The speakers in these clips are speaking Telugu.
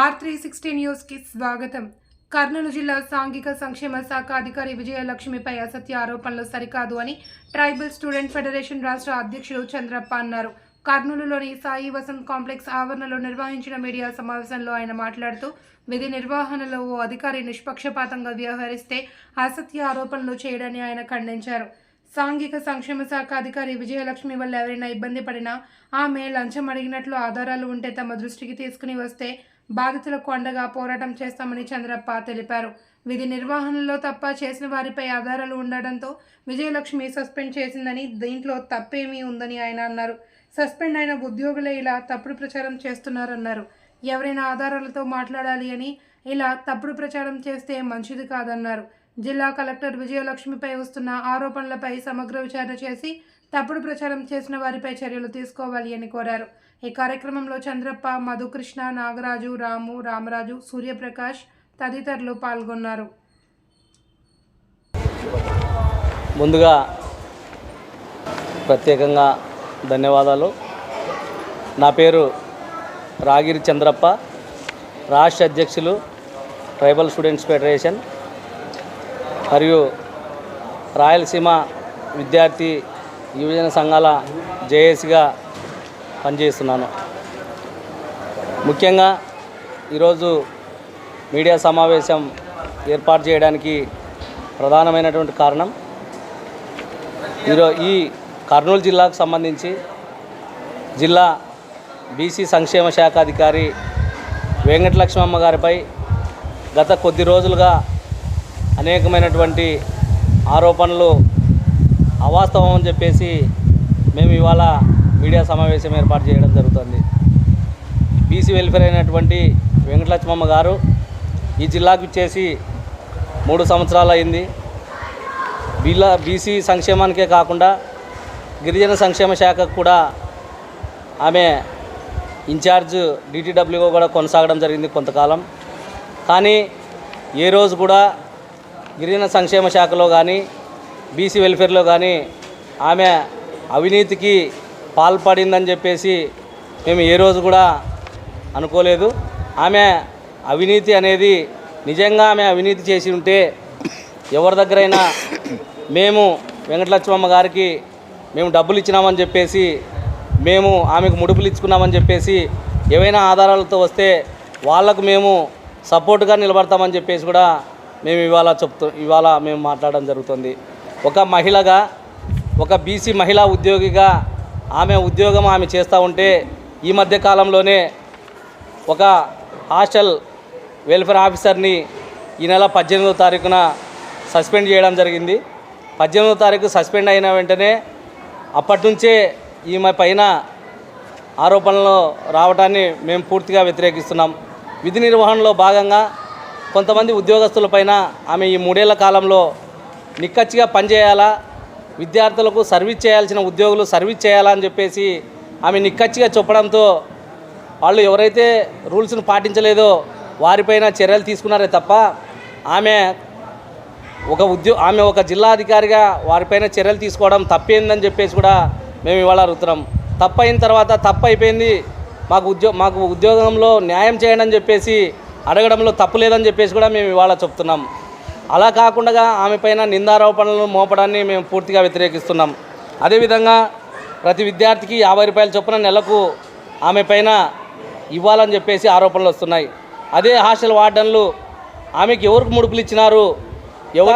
ఆర్ త్రీ సిక్స్టీ న్యూస్కి స్వాగతం. కర్నూలు జిల్లా సాంఘిక సంక్షేమ శాఖ అధికారి విజయలక్ష్మిపై అసత్య ఆరోపణలు సరికాదు అని ట్రైబల్ స్టూడెంట్ ఫెడరేషన్ రాష్ట్ర అధ్యక్షుడు చంద్రప్ప అన్నారు. కర్నూలులోని సాయి వసంత్ కాంప్లెక్స్ ఆవరణలో నిర్వహించిన మీడియా సమావేశంలో ఆయన మాట్లాడుతూ విధి నిర్వహణలో ఓ అధికారి నిష్పక్షపాతంగా వ్యవహరిస్తే అసత్య ఆరోపణలు చేయడాన్ని ఆయన ఖండించారు. సాంఘిక సంక్షేమ శాఖ అధికారి విజయలక్ష్మి వల్ల ఎవరైనా ఇబ్బంది పడినా ఆమె లంచం అడిగినట్లు ఆధారాలు ఉంటే తమ దృష్టికి తీసుకుని వస్తే బాధితులకు అండగా పోరాటం చేస్తామని చంద్రప్ప తెలిపారు. విధి నిర్వహణలో తప్ప చేసిన వారిపై ఆధారాలు ఉండడంతో విజయలక్ష్మి సస్పెండ్ చేసిందని దీంట్లో తప్పేమీ ఉందని ఆయన అన్నారు. సస్పెండ్ అయిన ఉద్యోగులే ఇలా తప్పుడు ప్రచారం చేస్తున్నారన్నారు. ఎవరైనా ఆధారాలతో మాట్లాడాలి అని ఇలా తప్పుడు ప్రచారం చేస్తే మంచిది కాదన్నారు. జిల్లా కలెక్టర్ విజయలక్ష్మిపై వస్తున్న ఆరోపణలపై సమగ్ర విచారణ చేసి తప్పుడు ప్రచారం చేసిన వారిపై చర్యలు తీసుకోవాలి అని కోరారు. ఈ కార్యక్రమంలో చంద్రప్ప మధుకృష్ణ నాగరాజు రాము రామరాజు సూర్యప్రకాష్ తదితరులు పాల్గొన్నారు. ముందుగా ప్రత్యేకంగా ధన్యవాదాలు. నా పేరు రాగిరి చంద్రప్ప రాష్ట్ర అధ్యక్షులు ట్రైబల్ స్టూడెంట్స్ ఫెడరేషన్ మరియు రాయలసీమ విద్యార్థి యువజన సంఘాల జేఏసీగా పనిచేస్తున్నాను. ముఖ్యంగా ఈరోజు మీడియా సమావేశం ఏర్పాటు చేయడానికి ప్రధానమైనటువంటి కారణం ఈరో ఈ కర్నూలు జిల్లాకు సంబంధించి జిల్లా బీసీ సంక్షేమ శాఖ అధికారి వెంకటలక్ష్మమ్మ గారిపై గత కొద్ది రోజులుగా అనేకమైనటువంటి ఆరోపణలు అవాస్తవం అని చెప్పేసి మేము ఇవాళ మీడియా సమావేశం ఏర్పాటు చేయడం జరుగుతుంది. బీసీ వెల్ఫేర్ అయినటువంటి వెంకటలక్ష్మమ్మ గారు ఈ జిల్లాకు ఇచ్చేసి మూడు సంవత్సరాలు అయింది. బిల్లా బీసీ సంక్షేమానికే కాకుండా గిరిజన సంక్షేమ శాఖకు కూడా ఆమె ఇన్ఛార్జ్ డిటిడబ్ల్యూగా కూడా కొనసాగడం జరిగింది కొంతకాలం. కానీ ఏ రోజు కూడా గిరిజన సంక్షేమ శాఖలో కానీ బీసీ వెల్ఫేర్లో కానీ ఆమె అవినీతికి పాల్పడిందని చెప్పేసి మేము ఏ రోజు కూడా అనుకోలేదు. ఆమె అవినీతి అనేది నిజంగా ఆమె అవినీతి చేసి ఉంటే ఎవరి దగ్గరైనా మేము వెంకటలక్ష్మమ్మ గారికి మేము డబ్బులు ఇచ్చినామని చెప్పేసి మేము ఆమెకు ముడుపులు ఇచ్చుకున్నామని చెప్పేసి ఏవైనా ఆధారాలతో వస్తే వాళ్ళకు మేము సపోర్ట్గా నిలబడతామని చెప్పేసి కూడా మేము ఇవాళ చెప్తూ ఇవాళ మేము మాట్లాడడం జరుగుతుంది. ఒక మహిళగా ఒక బీసీ మహిళా ఉద్యోగిగా ఆమె ఉద్యోగం ఆమె చేస్తూ ఉంటే ఈ మధ్య కాలంలోనే ఒక హాస్టల్ వెల్ఫేర్ ఆఫీసర్ని ఈ నెల పద్దెనిమిదో తారీఖున సస్పెండ్ చేయడం జరిగింది. పద్దెనిమిదో తారీఖు సస్పెండ్ అయిన వెంటనే అప్పటి నుంచే ఈమె పైన ఆరోపణలు రావడాన్ని మేము పూర్తిగా వ్యతిరేకిస్తున్నాం. విధి నిర్వహణలో భాగంగా కొంతమంది ఉద్యోగస్తులపైన ఆమె ఈ మూడేళ్ళ కాలంలో నిక్కచ్చిగా పనిచేయాలా? విద్యార్థులకు సర్వీస్ చేయాల్సిన ఉద్యోగులు సర్వీస్ చేయాలా అని చెప్పేసి ఆమె నిక్కచ్చిగా చెప్పడంతో వాళ్ళు ఎవరైతే రూల్స్ను పాటించలేదో వారిపైన చర్యలు తీసుకున్నారే తప్ప ఆమె ఒక ఉద్యో ఆమె ఒక జిల్లా అధికారిగా వారిపైన చర్యలు తీసుకోవడం తప్పైందని చెప్పేసి కూడా మేము ఇవాళ అడుగుతున్నాం. తప్పైన తర్వాత తప్పు అయిపోయింది మాకు ఉద్యో మాకు ఉద్యోగంలో న్యాయం చేయండి అని చెప్పేసి అడగడంలో తప్పు లేదని చెప్పేసి కూడా మేము ఇవాళ చెప్తున్నాం. అలా కాకుండా ఆమె పైన నిందారోపణలను మోపడాన్ని మేము పూర్తిగా వ్యతిరేకిస్తున్నాం. అదేవిధంగా ప్రతి విద్యార్థికి యాభై రూపాయల చొప్పున నెలకు ఆమె పైన ఇవ్వాలని చెప్పేసి ఆరోపణలు వస్తున్నాయి. అదే హాస్టల్ వార్డన్లు ఆమెకి ఎవరికి ముడుపులు ఇచ్చినారు? ఎవ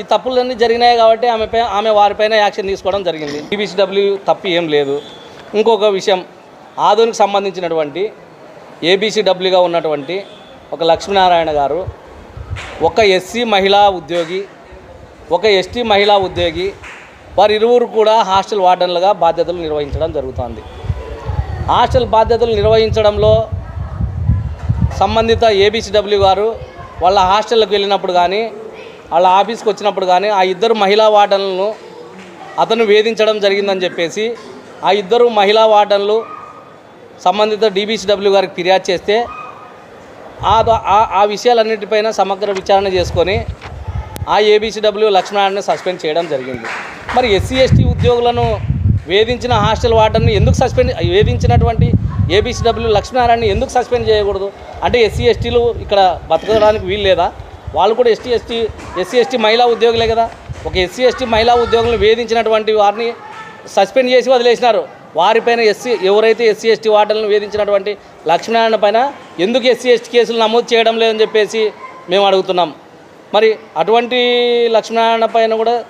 ఈ తప్పులన్నీ జరిగినాయి కాబట్టి ఆమెపై ఆమె వారిపైన యాక్షన్ తీసుకోవడం జరిగింది. ఈబీసీడబ్ల్యూ తప్పు ఏం లేదు. ఇంకొక విషయం ఆధునికి సంబంధించినటువంటి ఏబీసీడబ్ల్యూగా ఉన్నటువంటి ఒక లక్ష్మీనారాయణ గారు ఒక ఎస్సీ మహిళా ఉద్యోగి ఒక ఎస్టీ మహిళా ఉద్యోగి వారి ఇరువురు కూడా హాస్టల్ వార్డన్లుగా బాధ్యతలు నిర్వహించడం జరుగుతుంది. హాస్టల్ బాధ్యతలు నిర్వహించడంలో సంబంధిత ఏబీసీడబ్ల్యూ గారు వాళ్ళ హాస్టల్కి వెళ్ళినప్పుడు కానీ వాళ్ళ ఆఫీస్కి వచ్చినప్పుడు కానీ ఆ ఇద్దరు మహిళా వార్డన్లను అతను వేధించడం జరిగిందని చెప్పేసి ఆ ఇద్దరు మహిళా వార్డన్లు సంబంధిత డీబీసీడబ్ల్యూ గారికి ఫిర్యాదు చేస్తే ఆ ఆ- విషయాలన్నిటిపైన సమగ్ర విచారణ చేసుకొని ఆ ఏబీసీడబ్ల్యూ లక్ష్మణాన్ని సస్పెండ్ చేయడం జరిగింది. మరి ఎస్సీ ఎస్టీ ఉద్యోగులను వేధించిన హాస్టల్ వార్డర్ని ఎందుకు సస్పెండ్ వేధించినటువంటి ఏబీసీడబ్ల్యూ లక్ష్మీనారాయణని ఎందుకు సస్పెండ్ చేయకూడదు? అంటే ఎస్సీ ఎస్టీలు ఇక్కడ బతకడానికి వీలు లేదా? వాళ్ళు కూడా ఎస్టీ ఎస్టీ ఎస్సీ ఎస్టీ మహిళా ఉద్యోగులే కదా? ఒక ఎస్సీ ఎస్టీ మహిళా ఉద్యోగులను వేధించినటువంటి వారిని సస్పెండ్ చేసి వదిలేసినారు. వారిపైన ఎస్సీ ఎవరైతే ఎస్సీ ఎస్టీ వార్డులను వేధించినటువంటి లక్ష్మీనారాయణ పైన ఎందుకు ఎస్సీ ఎస్టీ కేసులు నమోదు చేయడం లేదని చెప్పేసి మేము అడుగుతున్నాం. మరి అటువంటి లక్ష్మీనారాయణ పైన కూడా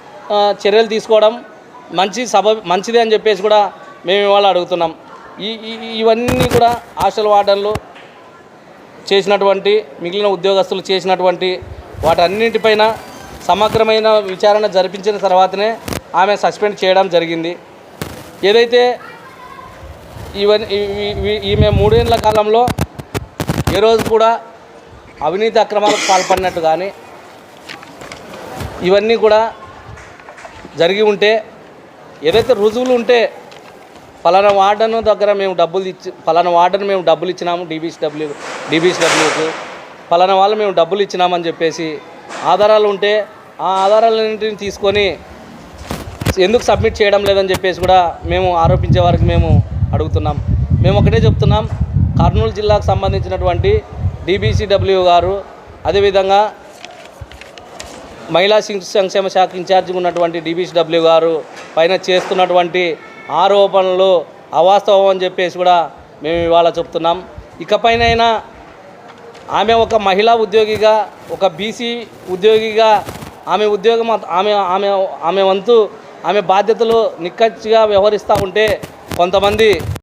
చర్యలు తీసుకోవడం మంచి సభ మంచిదే అని చెప్పేసి కూడా మేము ఇవాళ అడుగుతున్నాం. ఈ ఈ- ఇవన్నీ కూడా హాస్టల్ వార్డన్లు చేసినటువంటి మిగిలిన ఉద్యోగస్తులు చేసినటువంటి వాటన్నింటిపైన సమగ్రమైన విచారణ జరిపించిన తర్వాతనే ఆమె సస్పెండ్ చేయడం జరిగింది. ఏదైతే ఇవన్నీ ఈమె మూడేళ్ళ కాలంలో ఏ రోజు కూడా అవినీతి అక్రమాలకు పాల్పడినట్టు కానీ ఇవన్నీ కూడా జరిగి ఉంటే ఏదైతే రుజువులు ఉంటే ఫలానా వార్డన్ దగ్గర మేము డబ్బులు ఇచ్చి ఫలానా వార్డన్ మేము డబ్బులు ఇచ్చినాము డీబీసీడబ్ల్యూ డీబీసీడబ్ల్యూకు ఫలానా వాళ్ళు మేము డబ్బులు ఇచ్చినామని చెప్పేసి ఆధారాలు ఉంటే ఆ ఆధారాలన్నింటిని తీసుకొని ఎందుకు సబ్మిట్ చేయడం లేదని చెప్పేసి కూడా మేము ఆరోపించే వారికి మేము అడుగుతున్నాం. మేము ఒకటే చెప్తున్నాం కర్నూలు జిల్లాకు సంబంధించినటువంటి డీబీసీడబ్ల్యూ గారు అదేవిధంగా మహిళా శిశు సంక్షేమ శాఖ ఇన్ఛార్జిగా ఉన్నటువంటి డీబీసీడబ్ల్యూ గారు పైన చేస్తున్నటువంటి ఆరోపణలు అవాస్తవం అని చెప్పేసి కూడా మేము ఇవాళ చెప్తున్నాం. ఇకపైనైనా ఆమె ఒక మహిళా ఉద్యోగిగా ఒక బీసీ ఉద్యోగిగా ఆమె ఉద్యోగం ఆమె ఆమె ఆమె వంతు ఆమె బాధ్యతలు నిక్కచ్చిగా వ్యవహరిస్తూ ఉంటే కొంతమంది